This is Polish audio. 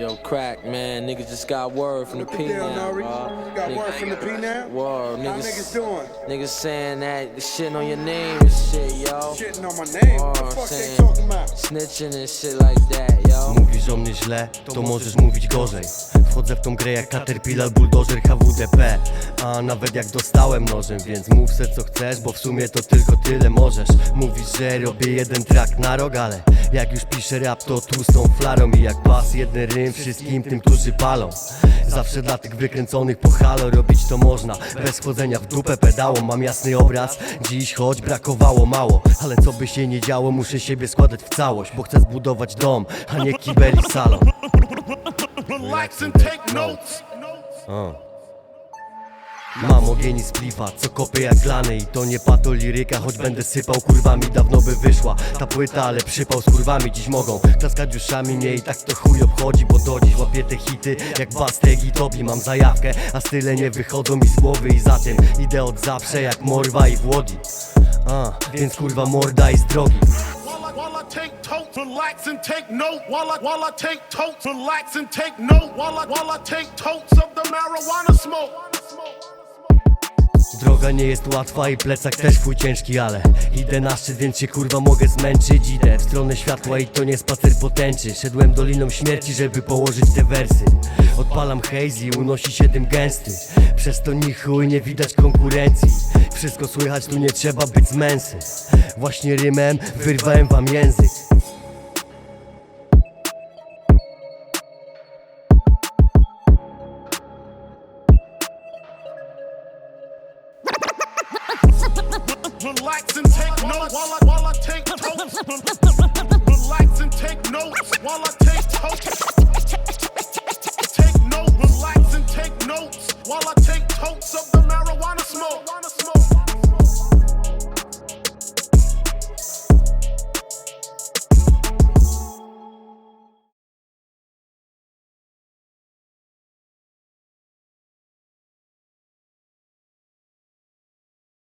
Yo, crack, man. Niggas just got word from the Look P at Dale now. Nori. uh, Got nigga- word from the P now? Word, How niggas, niggas doing? niggas saying that the shit on your name and shit, yo. Shitting on my name. What the Word, fuck they saying talking about? snitching and shit like that, yo. Mówisz o mnie źle, to możesz mówić gorzej Wchodzę w tą grę jak Caterpillar, Bulldozer, HWDP A nawet jak dostałem nożem, więc mów se co chcesz Bo w sumie to tylko tyle możesz Mówisz, że robię jeden track na rok, ale Jak już piszę rap, to tłustą flarą I jak pas jeden rym wszystkim tym, którzy palą. Zawsze dla tych wykręconych po halo Robić to można, bez wchodzenia w dupę pedałą Mam jasny obraz, dziś choć brakowało mało Ale co by się nie działo, muszę siebie składać w całość Bo chcę zbudować dom, a nie kibel i salon Relax and take notes. Mam ogień z pliwa, co kopie jak glany I to nie pato liryka, choć będę sypał kurwami Dawno by wyszła ta płyta, ale przypał z kurwami Dziś mogą klaskać uszami, mnie i tak to chuj obchodzi Bo do dziś łapię te hity, jak Bastek i Tobi Mam zajawkę, a style nie wychodzą mi z głowy I za tym idę od zawsze jak Morwa i Włodzi a, Więc kurwa morda i z drogi I, I relax and take note. While I, while I take relax and take note. While I, while I take totes of the marijuana smoke. Droga nie jest łatwa i plecak też twój ciężki, ale Idę na szczyt, więc się kurwa mogę zmęczyć. Idę w stronę światła i to nie spacer potęczy. Szedłem doliną śmierci, żeby położyć te wersy. Odpalam hazy unosi się dym gęsty. Przez to ni chuj nie widać konkurencji. Wszystko słychać, tu nie trzeba być zmęsy Właśnie rymem wyrwałem wam język relax and take notes while I, while I take totes. Relax and take notes while I take totes. Take notes, relax and take notes while I take totes of the marijuana.